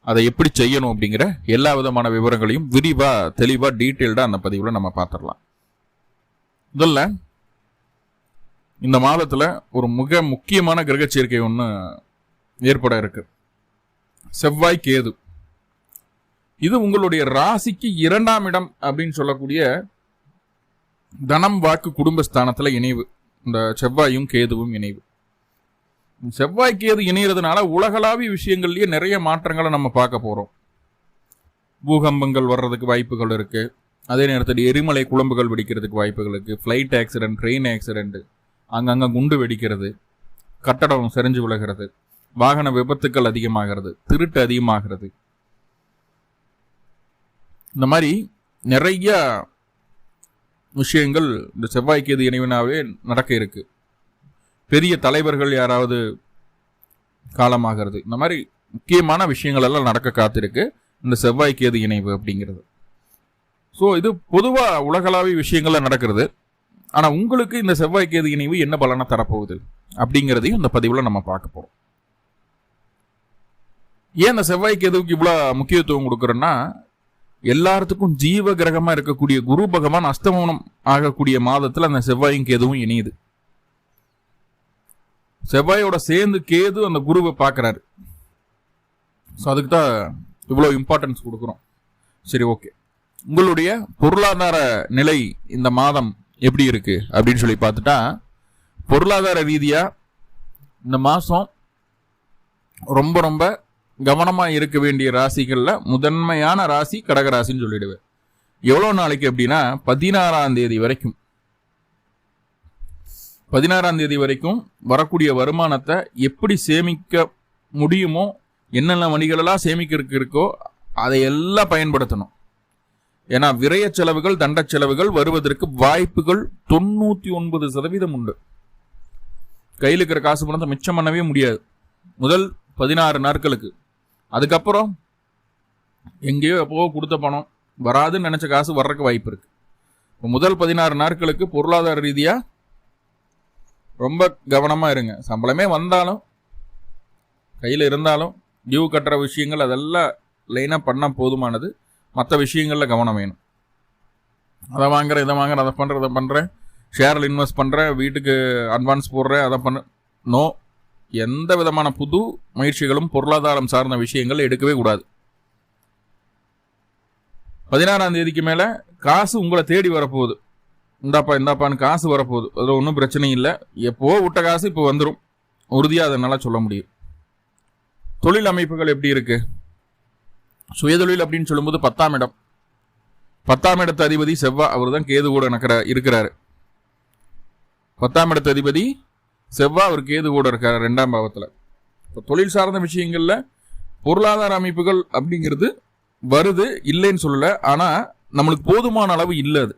அதை எப்படி செய்யணும் அப்படிங்கிற எல்லா விதமான விவரங்களையும் விரிவாக தெளிவாக டீட்டெயில்டாக அந்த பதிவில் நம்ம பார்த்துடலாம் முதல்ல இந்த மாதத்தில் ஒரு மிக முக்கியமான கிரக சேர்க்கை ஒன்று ஏற்பட இருக்கு. செவ்வாய் கேது. இது உங்களுடைய ராசிக்கு இரண்டாம் இடம் அப்படின்னு சொல்லக்கூடிய தனம் வாக்கு குடும்பஸ்தானத்தில் இணைவு. இந்த செவ்வாயும் கேதுவும் இணைவு. செவ்வாய்க்கு எது இணையிறதுனால உலகளாவிய விஷயங்கள்லேயே நிறைய மாற்றங்களை நம்ம பார்க்க போகிறோம் பூகம்பங்கள் வர்றதுக்கு வாய்ப்புகள் இருக்குது அதே நேரத்தில் எரிமலை குழம்புகள் வெடிக்கிறதுக்கு வாய்ப்புகள் இருக்குது ஃப்ளைட் ஆக்சிடென்ட் ட்ரெயின் ஆக்சிடெண்ட்டு அங்கங்கே குண்டு வெடிக்கிறது கட்டடம் செறிஞ்சு விழுகிறது வாகன விபத்துக்கள் அதிகமாகிறது திருட்டு அதிகமாகிறது. இந்த மாதிரி நிறைய விஷயங்கள் இந்த செவ்வாய்க்கு எது இணைவினாவே நடக்க இருக்குது பெரிய தலைவர்கள் யாராவது காலமாகிறது. இந்த மாதிரி முக்கியமான விஷயங்கள் எல்லாம் நடக்க காத்திருக்கு. இந்த செவ்வாய் கேது இணைவு அப்படிங்கிறது. ஸோ இது பொதுவாக உலகளாவிய விஷயங்கள்ல நடக்கிறது. ஆனால் உங்களுக்கு இந்த செவ்வாய் கேது இணைவு என்ன பலனை தரப்போகுது அப்படிங்கிறதையும் இந்த பதிவில் நம்ம பார்க்க போகிறோம் ஏன் இந்த செவ்வாய்க்கேதுவுக்கு இவ்வளோ முக்கியத்துவம் கொடுக்குறோன்னா எல்லாத்துக்கும் ஜீவ கிரகமாக இருக்கக்கூடிய குரு பகவான் அஸ்தமனம் ஆகக்கூடிய மாதத்தில் அந்த செவ்வாயும் கேதுவும் இணையுது. செவ்வாயோட சேர்ந்து கேது அந்த குருவை பார்க்குறாரு. ஸோ அதுக்கு தான் இவ்வளோ இம்பார்ட்டன்ஸ் கொடுக்குறோம். சரி ஓகே உங்களுடைய பொருளாதார நிலை இந்த மாதம் எப்படி இருக்கு? அப்படின்னு சொல்லி பார்த்துட்டா பொருளாதார ரீதியாக இந்த மாதம் ரொம்ப ரொம்ப கவனமாக இருக்க வேண்டிய ராசிகளில் முதன்மையான ராசி கடகராசின்னு சொல்லிடுவேன். எவ்வளோ நாளைக்கு அப்படின்னா பதினாறாம் தேதி வரைக்கும். பதினாறாம் தேதி வரைக்கும் வரக்கூடிய வருமானத்தை எப்படி சேமிக்க முடியுமோ என்னென்ன வணிகளெல்லாம் சேமிக்கிறதுக்கு இருக்கோ அதை எல்லாம் பயன்படுத்தணும். ஏன்னா விரய செலவுகள் தண்ட செலவுகள் வருவதற்கு வாய்ப்புகள் தொண்ணூற்றி ஒன்பது சதவீதம் உண்டு. கையில் இருக்கிற காசு பணத்தை மிச்சம் பண்ணவே முடியாது. முதல் பதினாறு நாட்களுக்கு. அதுக்கப்புறம் எங்கேயோ எப்போவோ கொடுத்த பணம். வராதுன்னு நினச்ச காசு வர்றதுக்கு வாய்ப்பு இருக்குது இப்போ முதல் பதினாறு நாட்களுக்கு பொருளாதார ரீதியாக ரொம்ப கவனமாக இருங்க. சம்பளமே வந்தாலும் கையில் இருந்தாலும் டியூ கட்டுற விஷயங்கள் அதெல்லாம் லைனாக பண்ணால் போதுமானது. மற்ற விஷயங்களில் கவனம் வேணும். அதை வாங்குறேன் இதை வாங்குறேன் அதை பண்ணுறேன் இதை பண்ணுறேன் ஷேரில் இன்வெஸ்ட் பண்ணுறேன் வீட்டுக்கு அட்வான்ஸ் போடுறேன் அதை பண்ண நோ எந்த விதமான புது முயற்சிகளும் பொருளாதாரம் சார்ந்த விஷயங்கள் எடுக்கவே கூடாது. பதினாறாம் தேதிக்கு மேலே காசு உங்களை தேடி வரப்போகுது. இந்தாப்பா இந்தாப்பான்னு காசு வரப்போகுது. அதில் ஒன்றும் பிரச்சனை இல்லை. எப்போ விட்ட காசு இப்போ வந்துடும் உறுதியாக அதனால் சொல்ல முடியும். தொழில் அமைப்புகள் எப்படி இருக்கு? சுயதொழில் அப்படின்னு சொல்லும்போது பத்தாம் இடம். பத்தாம் இடத்து அதிபதி செவ்வா அவர் தான் கேது கூட நக்கிற இருக்கிறாரு. பத்தாம் இடத்து அதிபதி செவ்வா அவர் கேது கூட இருக்கார் ரெண்டாம் பாவத்தில். இப்போ தொழில் சார்ந்த விஷயங்களில் பொருளாதார அமைப்புகள் அப்படிங்கிறது வருது இல்லைன்னு சொல்லலை. ஆனால் நம்மளுக்கு போதுமான அளவு இல்லை அது.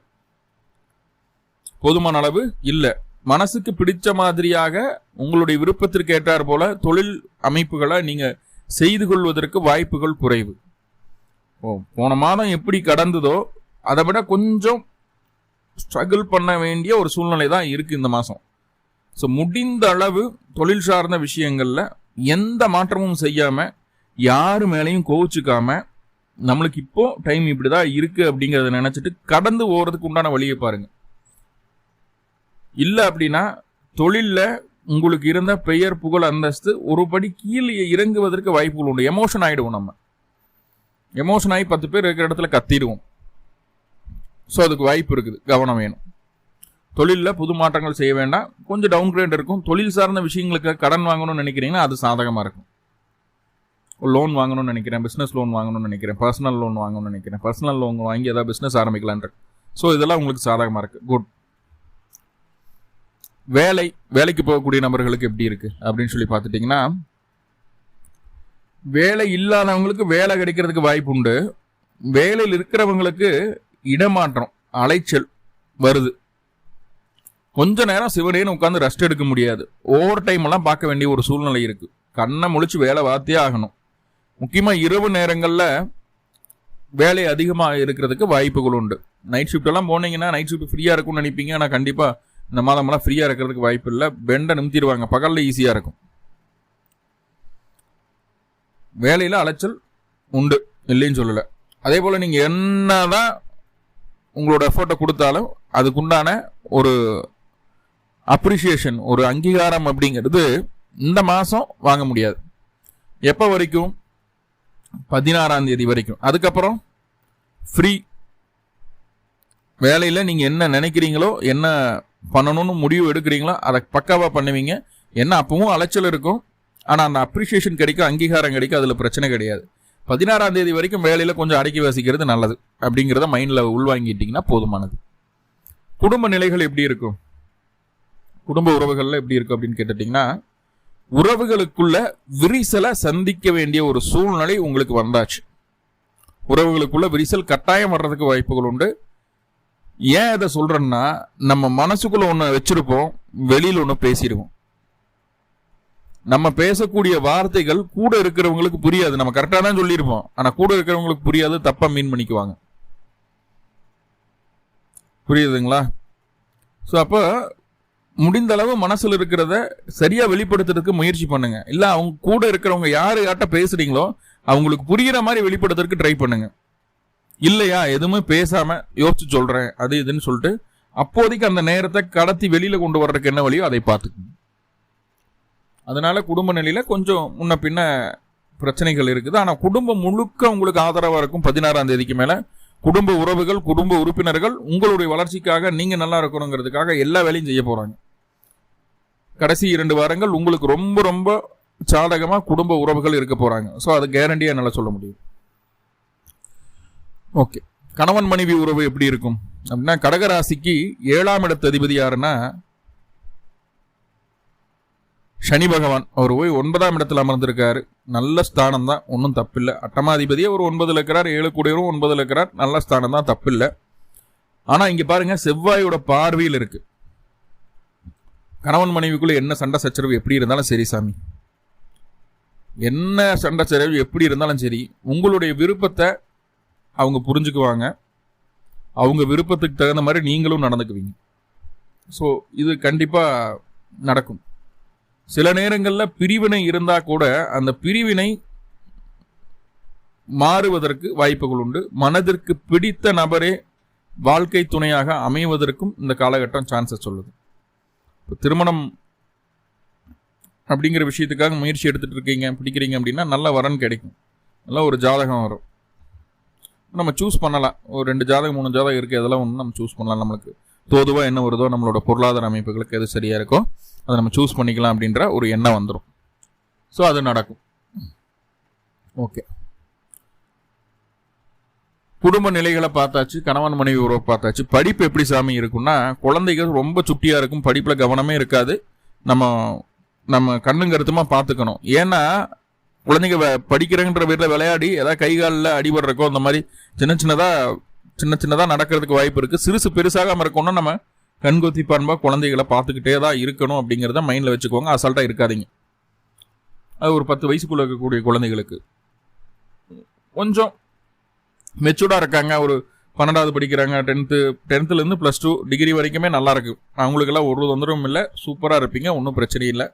போதுமான அளவு இல்லை. மனசுக்கு பிடிச்ச மாதிரியாக உங்களுடைய விருப்பத்திற்கு ஏற்றார் போல தொழில் அமைப்புகளை நீங்க செய்து கொள்வதற்கு வாய்ப்புகள் குறைவு. ஓ போன மாதம் எப்படி கடந்ததோ அதை விட கொஞ்சம் ஸ்ட்ரகிள் பண்ண வேண்டிய ஒரு சூழ்நிலை தான் இருக்குது இந்த மாதம். ஸோ முடிந்த அளவு தொழில் சார்ந்த விஷயங்களில் எந்த மாற்றமும் செய்யாமல் யார் மேலேயும் கோவிச்சுக்காம நம்மளுக்கு இப்போ டைம் இப்படி தான் இருக்குது அப்படிங்கிறத நினச்சிட்டு கடந்து போகிறதுக்கு உண்டான வழியை பாருங்கள் இல்லை அப்படின்னா தொழிலில் உங்களுக்கு இருந்த பெயர் புகழ் அந்தஸ்து ஒரு படி கீழே இறங்குவதற்கு வாய்ப்புகள் உண்டு. எமோஷன் ஆகிடுவோம் நம்ம. எமோஷன் ஆகி பத்து பேர் இருக்கிற இடத்துல கத்திடுவோம். ஸோ அதுக்கு வாய்ப்பு இருக்குது. கவனம் வேணும். தொழிலில் புது மாற்றங்கள் செய்ய வேண்டாம். கொஞ்சம் டவுன் கிரேட் இருக்கும். தொழில் சார்ந்த விஷயங்களுக்கு கடன் வாங்கணும்னு நினைக்கிறீங்கன்னா அது சாதகமாக இருக்கும். லோன் வாங்கணும்னு நினைக்கிறேன். பிஸ்னஸ் லோன் வாங்கணும்னு நினைக்கிறேன். பர்சனல் லோன் வாங்கணும்னு நினைக்கிறேன். பர்சனல் லோன் வாங்கி ஏதாவது பிஸ்னஸ் ஆரம்பிக்கலான்ற ஸோ இதெல்லாம் உங்களுக்கு சாதகமாக இருக்குது குட் வேலை வேலைக்கு போகக்கூடிய நபர்களுக்கு எப்படி இருக்கு? அப்படின்னு சொல்லி பார்த்துட்டிங்கன்னா வேலை இல்லாதவங்களுக்கு வேலை கிடைக்கிறதுக்கு வாய்ப்பு உண்டு. வேலையில் இருக்கிறவங்களுக்கு இடமாற்றம் அலைச்சல் வருது. கொஞ்ச நேரம் சிவனேன்னு உட்காந்து ரெஸ்ட் எடுக்க முடியாது. ஓவர் டைம் எல்லாம் பார்க்க வேண்டிய ஒரு சூழ்நிலை இருக்கு. கண்ணை முழிச்சு வேலை வார்த்தே ஆகணும். முக்கியமாக இரவு நேரங்களில் வேலை அதிகமாக இருக்கிறதுக்கு வாய்ப்புகள் உண்டு. நைட் ஷிஃப்ட் எல்லாம் போனீங்கன்னா நைட் ஷிஃப்ட் ஃப்ரீயாக இருக்கும்னு நினைப்பீங்க. ஆனால் கண்டிப்பாக இந்த மாதமெல்லாம் ஃப்ரீயாக இருக்கிறதுக்கு வாய்ப்பு இல்லை. பெண்டை நிமித்திடுவாங்க. பகலில் ஈஸியாக இருக்கும். வேலையில் அலைச்சல் உண்டு. இல்லைன்னு சொல்லலை. அதே போல் நீங்கள் என்ன தான் உங்களோட எஃபர்ட்டை கொடுத்தாலும் அதுக்குண்டான ஒரு அப்ரிஷியேஷன் ஒரு அங்கீகாரம் அப்படிங்கிறது இந்த மாதம் வாங்க முடியாது. எப்போ வரைக்கும்? பதினாறாம் தேதி வரைக்கும். அதுக்கப்புறம் ஃப்ரீ வேலையில் நீங்கள் என்ன நினைக்கிறீங்களோ என்ன பண்ணணும்னு முடிவு எடுக்கிறீங்களோ அதை பக்காவாக பண்ணுவீங்க. என்ன அப்பவும் அலைச்சல் இருக்கும். ஆனால் அந்த அப்ரிஷியேஷன் கிடைக்கும் அங்கீகாரம் கிடைக்கும் அதில் பிரச்சனை கிடையாது. பதினாறாம் தேதி வரைக்கும் வேலையில் கொஞ்சம் அடக்கி வாசிக்கிறது நல்லது. அப்படிங்கிறத மைண்டில் உள்வாங்கிட்டிங்கன்னா போதுமானது. குடும்ப நிலைகள் எப்படி இருக்கும்? குடும்ப உறவுகளில் எப்படி இருக்கும் அப்படின்னு கேட்டுட்டிங்கன்னா உறவுகளுக்குள்ள விரிசலை சந்திக்க வேண்டிய ஒரு சூழ்நிலை உங்களுக்கு வந்தாச்சு. உறவுகளுக்குள்ள விரிசல் கட்டாயம் வர்றதுக்கு வாய்ப்புகள் உண்டு. ஏன் இதை சொல்றேன்னா நம்ம மனசுக்குள்ள ஒன்று வச்சிருப்போம் வெளியில் ஒன்று பேசிடுவோம் நம்ம பேசக்கூடிய வார்த்தைகள் கூட இருக்கிறவங்களுக்கு புரியாது. நம்ம கரெக்டாக தான் சொல்லியிருப்போம். ஆனால் கூட இருக்கிறவங்களுக்கு புரியாது தப்பாக மீன் பண்ணிக்குவாங்க. புரியுதுங்களா? ஸோ அப்போ முடிந்த அளவு மனசில் இருக்கிறத சரியாக வெளிப்படுத்துறதுக்கு முயற்சி பண்ணுங்க. இல்லை அவங்க கூட இருக்கிறவங்க யார் யார்கிட்ட பேசுகிறீங்களோ அவங்களுக்கு புரியுற மாதிரி வெளிப்படுத்துறதுக்கு ட்ரை பண்ணுங்கள் இல்லையா? எதுவுமே பேசாம யோசிச்சு சொல்றேன். அது இதுன்னு சொல்லிட்டு அப்போதைக்கு அந்த நேரத்தை கடத்தி வெளியில கொண்டு வர்றதுக்கு என்ன வழியோ அதை பார்த்துக்கணும். அதனால குடும்ப நிலையில கொஞ்சம் முன்ன பின்ன பிரச்சனைகள் இருக்குது. ஆனா குடும்பம் முழுக்க உங்களுக்கு ஆதரவா இருக்கும் பதினாறாம் தேதிக்கு மேல. குடும்ப உறவுகள் குடும்ப உறுப்பினர்கள் உங்களுடைய வளர்ச்சிக்காக நீங்க நல்லா இருக்கணுங்கிறதுக்காக எல்லா வேலையும் செய்ய போறாங்க. கடைசி இரண்டு வாரங்கள் உங்களுக்கு ரொம்ப ரொம்ப சாதகமாக குடும்ப உறவுகள் இருக்க போறாங்க. ஸோ அது கேரண்டியாக என்னால் சொல்ல முடியும். ஓகே. கணவன் மனைவி உறவு எப்படி இருக்கும்? அப்படின்னா கடகராசிக்கு ஏழாம் இடத்து அதிபதி யாருன்னா சனி பகவான். அவர் போய் ஒன்பதாம் இடத்துல அமர்ந்திருக்காரு. நல்ல ஸ்தானம் தான் ஒன்றும் தப்பில்லை அட்டமாதிபதியே ஒரு ஒன்பதுல இருக்கிறார். ஏழு கூடியவரும் ஒன்பதுல இருக்கிறார். நல்ல ஸ்தானம் தான் தப்பில்லை. ஆனால் இங்கே பாருங்க செவ்வாயோட பார்வையில் இருக்கு. கணவன் மனைவிக்குள்ளே என்ன சண்டை சச்சரவு எப்படி இருந்தாலும் சரி சாமி. என்ன சண்டை சச்சரவு எப்படி இருந்தாலும் சரி உங்களுடைய விருப்பத்தை அவங்க புரிஞ்சுக்குவாங்க. அவங்க விருப்பத்துக்கு தகுந்த மாதிரி நீங்களும் நடந்துக்குவீங்க. ஸோ இது கண்டிப்பாக நடக்கும். சில நேரங்களில் பிரிவினை இருந்தால் கூட அந்த பிரிவினை மாறுவதற்கு வாய்ப்புகள் உண்டு. மனதிற்கு பிடித்த நபரே வாழ்க்கை துணையாக அமைவதற்கும் இந்த காலகட்டம் சான்சஸ் சொல்லுது. திருமணம் அப்படிங்கிற விஷயத்துக்காக முயற்சி எடுத்துகிட்டு இருக்கீங்க பிடிக்கிறீங்க அப்படின்னா நல்ல வரன் கிடைக்கும். நல்ல ஒரு ஜாதகம் வரும். நம்ம சூஸ் பண்ணலாம். ஒரு ரெண்டு ஜாதகம் மூணு ஜாதகம் இருக்குது அதெல்லாம் ஒன்று நம்ம சூஸ் பண்ணலாம். நம்மளுக்கு தோதுவாக என்ன வருதோ நம்மளோட பொருளாதார அமைப்புகளுக்கு எது சரியாக இருக்கோ அதை நம்ம சூஸ் பண்ணிக்கலாம் அப்படின்ற ஒரு எண்ணம் வந்துடும் ஸோ அது நடக்கும். ஓகே குடும்ப நிலைகளை பார்த்தாச்சு கணவன் மனைவி உறவு பார்த்தாச்சு. படிப்பு எப்படி சாமி இருக்கும்னா குழந்தைகள் ரொம்ப சுட்டியாக இருக்கும். படிப்பில் கவனமே இருக்காது. நம்ம நம்ம கண்ணுங்கருத்துமாக பார்த்துக்கணும். ஏன்னா குழந்தைங்க படிக்கிறேங்கிற பேரில் விளையாடி ஏதாவது கை காலில் அடிபடுறக்கோ அந்த மாதிரி சின்ன சின்னதாக சின்ன சின்னதாக நடக்கிறதுக்கு வாய்ப்பு இருக்குது சிறுசு பெருசாகாமல் இருக்கணும்னா நம்ம கண்கொத்தி பண்பா குழந்தைகளை பார்த்துக்கிட்டே தான் இருக்கணும் அப்படிங்கிறத மைண்டில் வச்சுக்கோங்க. அசால்ட்டாக இருக்காதிங்க. அது ஒரு பத்து வயசுக்குள்ளே இருக்கக்கூடிய குழந்தைகளுக்கு. கொஞ்சம் மெச்சூர்டாக இருக்காங்க. ஒரு பன்னெண்டாவது படிக்கிறாங்க. டென்த்து டென்த்துலேருந்து ப்ளஸ் டூ டிகிரி வரைக்குமே நல்லா இருக்கும் அவங்களுக்கெல்லாம் ஒரு தொந்தரவும் இல்லை. சூப்பராக இருப்பீங்க. ஒன்றும் பிரச்சனை இல்லை.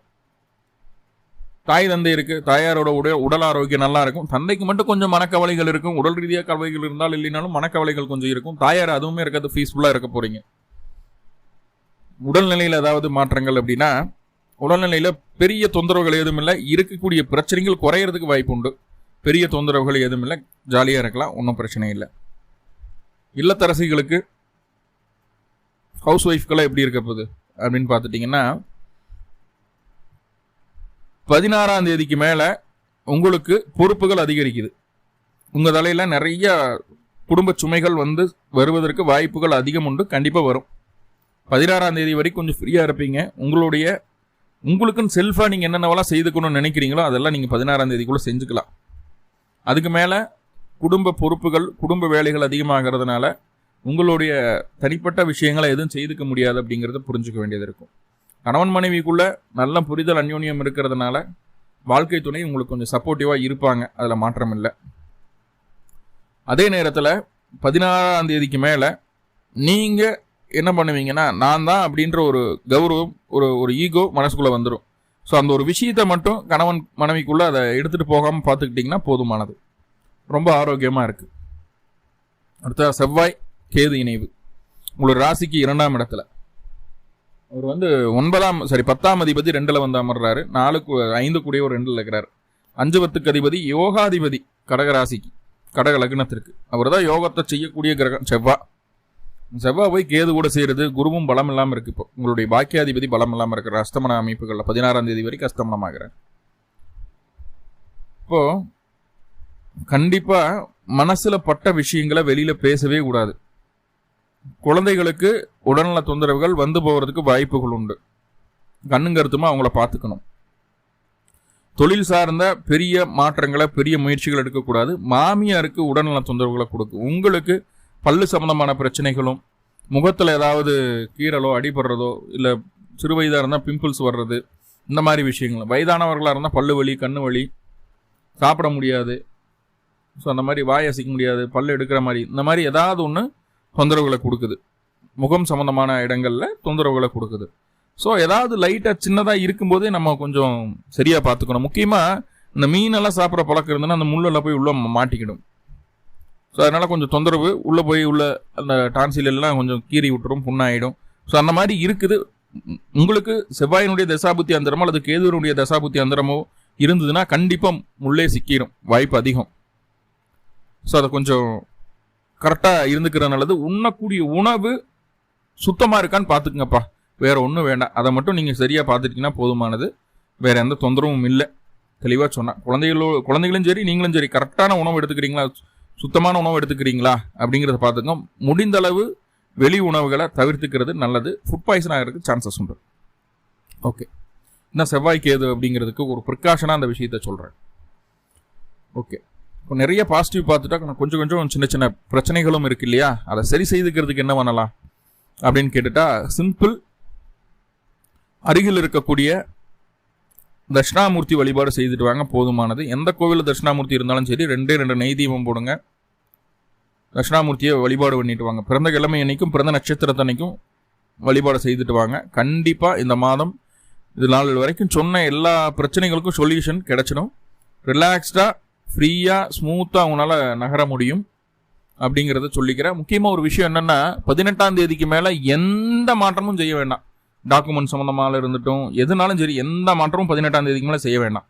தாய் தந்தை இருக்கு தாயாரோட உடல் உடல் ஆரோக்கியம் நல்லா இருக்கும். தந்தைக்கு மட்டும் கொஞ்சம் மனக்கவலைகள் இருக்கும். உடல் ரீதியாக கவலைகள் இருந்தால் இல்லைனாலும் மனக்கவலைகள் கொஞ்சம் இருக்கும். தாயார் அதுவுமே இருக்கிறது பீஸ்ஃபுல்லாக இருக்க போறீங்க. உடல்நிலையில் ஏதாவது மாற்றங்கள் அப்படின்னா உடல்நிலையில் பெரிய தொந்தரவுகள் எதுவும் இல்லை. இருக்கக்கூடிய பிரச்சனைகள் குறையிறதுக்கு வாய்ப்பு உண்டு. பெரிய தொந்தரவுகள் எதுவும் இல்லை. ஜாலியாக இருக்கலாம். ஒன்றும் பிரச்சனை இல்லை. இல்லத்தரசிகளுக்கு ஹவுஸ் ஒய்ஃப்கெல்லாம் எப்படி இருக்க போகுது? அப்படின்னு பார்த்துட்டிங்கன்னா பதினாறாம் தேதிக்கு மேலே உங்களுக்கு பொறுப்புகள் அதிகரிக்குது. உங்கள் தலையில் நிறைய குடும்ப சுமைகள் வந்து வருவதற்கு வாய்ப்புகள் அதிகம் உண்டு கண்டிப்பாக வரும். பதினாறாம் தேதி வரைக்கும் கொஞ்சம் ஃப்ரீயாக இருப்பீங்க. உங்களுடைய உங்களுக்குன்னு செல்ஃபாக நீங்கள் என்னென்னவெல்லாம் செய்துக்கணும்னு நினைக்கிறீங்களோ அதெல்லாம் நீங்கள் பதினாறாம் தேதிக்குள்ளே செஞ்சுக்கலாம். அதுக்கு மேலே குடும்ப பொறுப்புகள் குடும்ப வேலைகள் அதிகமாகிறதுனால உங்களுடைய தனிப்பட்ட விஷயங்களை எதுவும் செய்துக்க முடியாது அப்படிங்கிறத புரிஞ்சுக்க வேண்டியது இருக்கும். கணவன் மனைவிக்குள்ள நல்ல புரிதல் அந்யோன்யம் இருக்கிறதுனால வாழ்க்கை துணை உங்களுக்கு கொஞ்சம் சப்போர்ட்டிவாக இருப்பாங்க. அதில் மாற்றம் இல்லை. அதே நேரத்தில் பதினாறாம் தேதிக்கு மேலே நீங்கள் என்ன பண்ணுவீங்கன்னா நான் தான் அப்படின்ற ஒரு கௌரவம் ஒரு ஒரு ஈகோ மனசுக்குள்ளே வந்துடும் ஸோ அந்த ஒரு விஷயத்தை மட்டும் கணவன் மனைவிக்குள்ளே அதை எடுத்துகிட்டு போகாமல் பார்த்துக்கிட்டிங்கன்னா போதுமானது. ரொம்ப ஆரோக்கியமாக இருக்குது அடுத்த செவ்வாய் கேது இணைவு. உங்களோட ராசிக்கு இரண்டாம் இடத்துல. அவர் வந்து ஒன்பதாம் சாரி பத்தாம் அதிபதி ரெண்டில் வந்து அமர்றாரு. நாலு ஐந்து கூடிய ஒரு ரெண்டில் இருக்கிறார். அஞ்சு பத்துக்கு அதிபதி யோகாதிபதி கடக ராசிக்கு கடக லக்னத்திற்கு. அவர் தான் யோகத்தை செய்யக்கூடிய கிரகம் செவ்வாய் செவ்வாய் போய் கேது கூட செய்கிறது குருவும் பலம் இல்லாமல் இருக்கு இப்போ. உங்களுடைய பாக்கியாதிபதி பலம் இல்லாமல் இருக்கிற அஸ்தமன அமைப்புகளில் பதினாறாம் தேதி வரைக்கும் அஸ்தமனமாகிறார் இப்போ கண்டிப்பாக மனசில் பட்ட விஷயங்களை வெளியில் பேசவே கூடாது. குழந்தைகளுக்கு உடல்நல தொந்தரவுகள் வந்து போகிறதுக்கு வாய்ப்புகள் உண்டு. கண்ணுங்கருத்துமா அவங்கள பார்த்துக்கணும். தொழில் சார்ந்த பெரிய மாற்றங்களை பெரிய முயற்சிகள் எடுக்கக்கூடாது. மாமியாருக்கு உடல்நல தொந்தரவுகளை கொடுக்கும் உங்களுக்கு பல்லு சம்மந்தமான பிரச்சனைகளும் முகத்தில் ஏதாவது கீரலோ அடிபடுறதோ இல்லை சிறு வயதாக இருந்தால் பிம்பிள்ஸ் வர்றது இந்த மாதிரி விஷயங்கள். வயதானவர்களாக இருந்தால் பல்லு வலி கண்ணு வலி சாப்பிட முடியாது. ஸோ அந்த மாதிரி வாய் அசைக்க முடியாது பல்லு எடுக்கிற மாதிரி. இந்த மாதிரி ஏதாவது ஒன்று தொந்தரவுகளை கொடுக்குது. முகம் சம்மந்தமான இடங்களில் தொந்தரவுகளை கொடுக்குது. ஸோ ஏதாவது லைட்டாக சின்னதாக இருக்கும்போதே நம்ம கொஞ்சம் சரியாக பார்த்துக்கணும். முக்கியமாக இந்த மீனெல்லாம் சாப்பிட்ற பழக்கம் இருந்ததுன்னா அந்த முள்ளெல்லாம் போய் உள்ளே மாட்டிக்கிடும். ஸோ அதனால் கொஞ்சம் தொந்தரவு உள்ளே போய் உள்ள அந்த டான்சிலெல்லாம் கொஞ்சம் கீறி விட்டுரும் புண்ணாயிடும். ஸோ அந்த மாதிரி இருக்குது. உங்களுக்கு செவ்வாயினுடைய தசாபுத்தி அந்தரமோ அல்லது கேதுவனுடைய தசாபுத்தி அந்தரமோ இருந்ததுன்னா கண்டிப்பாக முள்ளே சிக்கிடும் வாய்ப்பு அதிகம். ஸோ அதை கொஞ்சம் கரெக்டாக இருந்துக்கிற நல்லது. உண்ணக்கூடிய உணவு சுத்தமாக இருக்கான்னு பார்த்துக்குங்கப்பா. வேறு ஒன்றும் வேண்டாம். அதை மட்டும் நீங்கள் சரியாக பார்த்துட்டீங்கன்னா போதுமானது. வேறு எந்த தொந்தரவும் இல்லை. தெளிவாக சொன்னால் குழந்தைகளோ குழந்தைகளும் சரி நீங்களும் சரி கரெக்டான உணவு எடுத்துக்கிறீங்களா? சுத்தமான உணவு எடுத்துக்கிறீங்களா? அப்படிங்கிறத பார்த்துங்க முடிந்தளவு வெளி உணவுகளை தவிர்த்துக்கிறது நல்லது. ஃபுட் பாய்சன் ஆகிறதுக்கு சான்சஸ் உண்டு. ஓகே இன்னும் செவ்வாய்க்கு எது அப்படிங்கிறதுக்கு ஒரு ப்ரிகாஷனாக அந்த விஷயத்த சொல்கிறேன் ஓகே நிறைய பாசிட்டிவ் பார்த்துட்டா கொஞ்சம் கொஞ்சம் சின்ன சின்ன பிரச்சனைகளும் இருக்கு இல்லையா? அதை சரி செய்துக்கிறதுக்கு என்ன பண்ணலாம்? அப்படின்னு கேட்டுட்டா சிம்பிள் அருகில் இருக்கக்கூடிய தட்சிணாமூர்த்தி வழிபாடு செய்துட்டு வாங்க போதுமானது. எந்த கோவிலில் தட்சிணாமூர்த்தி இருந்தாலும் சரி ரெண்டே ரெண்டு நெய் தீபம் போடுங்க. தட்சிணாமூர்த்தியை வழிபாடு பண்ணிட்டு வாங்க. பிறந்த கிழமை அன்னைக்கும் பிறந்த நட்சத்திரத்தன்னைக்கும் வழிபாடு செய்துட்டு வாங்க. கண்டிப்பாக இந்த மாதம் இது நாள் வரைக்கும் சொன்ன எல்லா பிரச்சனைகளுக்கும் சொல்யூஷன் கிடைச்சிடும். ரிலாக்ஸ்டாக ஃப்ரீயாக ஸ்மூத்தாக அவங்களால நகர முடியும் அப்படிங்கிறத சொல்லிக்கிறேன். முக்கியமாக ஒரு விஷயம் என்னென்னா பதினெட்டாம் தேதிக்கு மேலே எந்த மாற்றமும் செய்ய வேண்டாம். டாக்குமெண்ட் சம்மந்தமாக இருந்துட்டும் எதுனாலும் சரி எந்த மாற்றமும் பதினெட்டாம் தேதிக்கு மேலே செய்ய வேண்டாம்.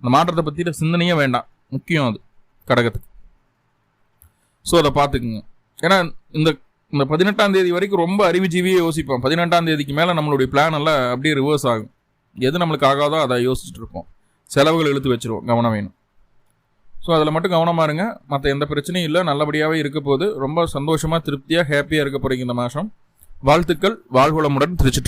அந்த மாற்றத்தை பற்றிய சிந்தனையே வேண்டாம். முக்கியம் அது கடகத்துக்கு. ஸோ அதை பார்த்துக்குங்க. ஏன்னா இந்த இந்த பதினெட்டாம் தேதி வரைக்கும் ரொம்ப அறிவுஜீவியே யோசிப்போம். பதினெட்டாம் தேதிக்கு மேலே நம்மளுடைய பிளான் எல்லாம் அப்படியே ரிவர்ஸ் ஆகும். எது நம்மளுக்கு ஆகாதோ அதை யோசிச்சுட்டு இருப்போம். செலவுகள் இழுத்து வச்சிருவோம். கவனம் வேணும். ஸோ அதில் மட்டும் கவனமாக இருங்க. மற்ற எந்த பிரச்சனையும் இல்லை. நல்லபடியாகவே இருக்க போது ரொம்ப சந்தோஷமாக திருப்தியாக ஹாப்பியாக இருக்க போகிறீங்க இந்த மாதம். வாழ்த்துக்கள். வாழ்வளமுடன் திருச்சிட்டு